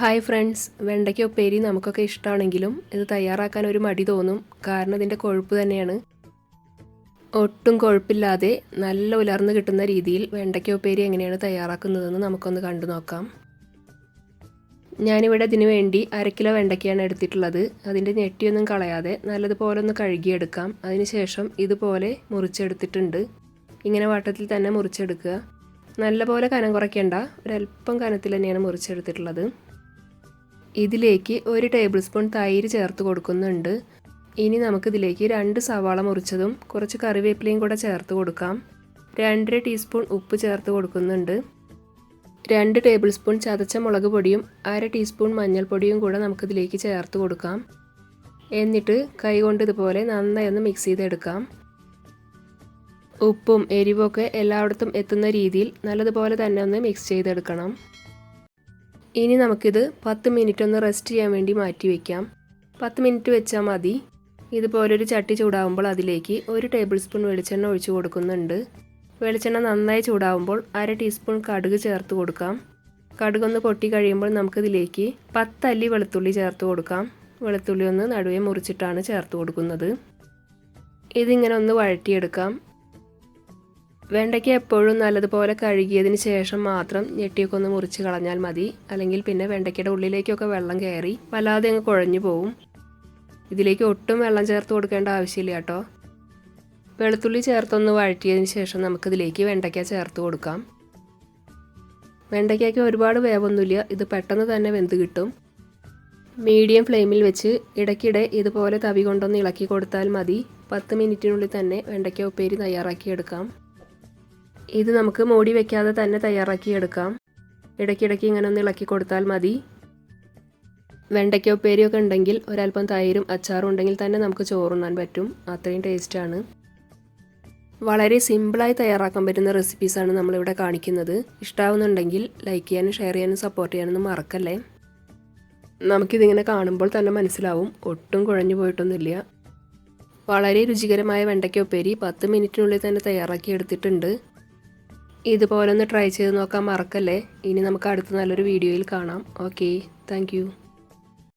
Hi friends. വെണ്ടയ്ക്ക ഉപ്പേരി നമുക്കൊക്കെ ഇഷ്ടമാണെങ്കിലും ഇത് തയ്യാറാക്കാൻ ഒരു മടി തോന്നും. കാരണം ഇതിന്റെ കൊഴുപ്പ് തന്നെയാണ്. ഒട്ടും കൊഴുപ്പില്ലാതെ നല്ല ഉലർന്നു കിട്ടുന്ന രീതിയിൽ വെണ്ടയ്ക്ക ഉപ്പേരി എങ്ങനെയാണ് തയ്യാറാക്കുന്നതെന്ന് നമുക്കൊന്ന് കണ്ടു നോക്കാം. ഞാനിവിടെ ഇതിനു വേണ്ടി അരക്കിലോ കിലോ വെണ്ടയ്ക്കയാണ് എടുത്തിട്ടുള്ളത്. അതിന്റെ ഞെട്ടിയൊന്നും കളയാതെ നല്ലതുപോലെ ഒന്ന് കഴുകിയെടുക്കാം. അതിനുശേഷം ഇതുപോലെ മുറിച്ചെടുത്തിട്ടുണ്ട്. ഇങ്ങനെ വട്ടത്തിൽ തന്നെ മുറിച്ചെടുക്കുക. നല്ലപോലെ കനം കുറയ്ക്കേണ്ട. ഒരല്പം കനത്തിൽ തന്നെയാണ് മുറിച്ചെടുത്തിട്ടുള്ളത്. ഇതിലേക്ക് ഒരു ടേബിൾ സ്പൂൺ തൈര് ചേർത്ത് കൊടുക്കുന്നുണ്ട്. ഇനി നമുക്കിതിലേക്ക് രണ്ട് സവാള മുറിച്ചതും കുറച്ച് കറിവേപ്പിലയും കൂടെ ചേർത്ത് കൊടുക്കാം. രണ്ടര ടീസ്പൂൺ ഉപ്പ് ചേർത്ത് കൊടുക്കുന്നുണ്ട്. രണ്ട് ടേബിൾ സ്പൂൺ ചതച്ച മുളക് പൊടിയും അര ടീസ്പൂൺ മഞ്ഞൾപ്പൊടിയും കൂടെ നമുക്കിതിലേക്ക് ചേർത്ത് കൊടുക്കാം. എന്നിട്ട് കൈ കൊണ്ട് ഇതുപോലെ നന്നായി ഒന്ന് മിക്സ് ചെയ്തെടുക്കാം. ഉപ്പും എരിവൊക്കെ എല്ലായിടത്തും എത്തുന്ന രീതിയിൽ നല്ലതുപോലെ തന്നെ ഒന്ന് മിക്സ് ചെയ്തെടുക്കണം. ഇനി നമുക്കിത് പത്ത് മിനിറ്റ് ഒന്ന് റെസ്റ്റ് ചെയ്യാൻ വേണ്ടി മാറ്റി വയ്ക്കാം പത്ത് മിനിറ്റ് വെച്ചാൽ മതി. ഇതുപോലൊരു ചട്ടി ചൂടാവുമ്പോൾ അതിലേക്ക് ഒരു ടേബിൾ സ്പൂൺ വെളിച്ചെണ്ണ ഒഴിച്ചു കൊടുക്കുന്നുണ്ട്. വെളിച്ചെണ്ണ നന്നായി ചൂടാവുമ്പോൾ അര ടീസ്പൂൺ കടുക് ചേർത്ത് കൊടുക്കാം. കടുക് ഒന്ന് പൊട്ടി കഴിയുമ്പോൾ നമുക്കിതിലേക്ക് പത്തല്ലി വെളുത്തുള്ളി ചേർത്ത് കൊടുക്കാം. വെളുത്തുള്ളി ഒന്ന് നടുവേ മുറിച്ചിട്ടാണ് ചേർത്ത് കൊടുക്കുന്നത്. ഇതിങ്ങനെ ഒന്ന് വഴറ്റിയെടുക്കാം. വെണ്ടയ്ക്ക എപ്പോഴും നല്ലതുപോലെ കഴുകിയതിന് ശേഷം മാത്രം ഞെട്ടിയൊക്കെ ഒന്ന് മുറിച്ച് കളഞ്ഞാൽ മതി. അല്ലെങ്കിൽ പിന്നെ വെണ്ടയ്ക്കയുടെ ഉള്ളിലേക്കൊക്കെ വെള്ളം കയറി വല്ലാതെ അങ്ങ് കുഴഞ്ഞു പോവും. ഇതിലേക്ക് ഒട്ടും വെള്ളം ചേർത്ത് കൊടുക്കേണ്ട ആവശ്യമില്ല കേട്ടോ. വെളുത്തുള്ളി ചേർത്തൊന്ന് വഴറ്റിയതിന് ശേഷം നമുക്കിതിലേക്ക് വെണ്ടയ്ക്ക ചേർത്ത് കൊടുക്കാം. വെണ്ടയ്ക്കയ്ക്ക് ഒരുപാട് വേവൊന്നുമില്ല. ഇത് പെട്ടെന്ന് തന്നെ വെന്ത് കിട്ടും. മീഡിയം ഫ്ലെയിമിൽ വെച്ച് ഇടയ്ക്കിടെ ഇതുപോലെ തവി കൊണ്ടൊന്ന് ഇളക്കി കൊടുത്താൽ മതി. പത്ത് മിനിറ്റിനുള്ളിൽ തന്നെ വെണ്ടയ്ക്ക ഉപ്പേരി തയ്യാറാക്കിയെടുക്കാം. ഇത് നമുക്ക് മൂടി വെക്കാതെ തന്നെ തയ്യാറാക്കി എടുക്കാം. ഇടയ്ക്കിടയ്ക്ക് ഇങ്ങനെ ഒന്ന് ഇളക്കി കൊടുത്താൽ മതി. വെണ്ടയ്ക്ക ഉപ്പേരിയൊക്കെ ഉണ്ടെങ്കിൽ ഒരല്പം തൈരും അച്ചാറും ഉണ്ടെങ്കിൽ തന്നെ നമുക്ക് ചോറുണ്ണാൻ പറ്റും. അത്രയും ടേസ്റ്റാണ് വളരെ സിമ്പിളായി തയ്യാറാക്കാൻ പറ്റുന്ന റെസിപ്പീസാണ് നമ്മളിവിടെ കാണിക്കുന്നത്. ഇഷ്ടാവുന്നുണ്ടെങ്കിൽ ലൈക്ക് ചെയ്യാനും ഷെയർ ചെയ്യാനും സപ്പോർട്ട് ചെയ്യാനൊന്നും മറക്കല്ലേ? നമുക്കിതിങ്ങനെ കാണുമ്പോൾ തന്നെ മനസ്സിലാവും. ഒട്ടും കുഴഞ്ഞു പോയിട്ടൊന്നുമില്ല. വളരെ രുചികരമായ വെണ്ടയ്ക്ക ഉപ്പേരി പത്ത് മിനിറ്റിനുള്ളിൽ തന്നെ തയ്യാറാക്കി എടുത്തിട്ടുണ്ട്. ഇതുപോലെ ഒന്ന് ട്രൈ ചെയ്ത് നോക്കാൻ മറക്കല്ലേ? ഇനി നമുക്ക് അടുത്ത നല്ലൊരു വീഡിയോയിൽ കാണാം. Okay thank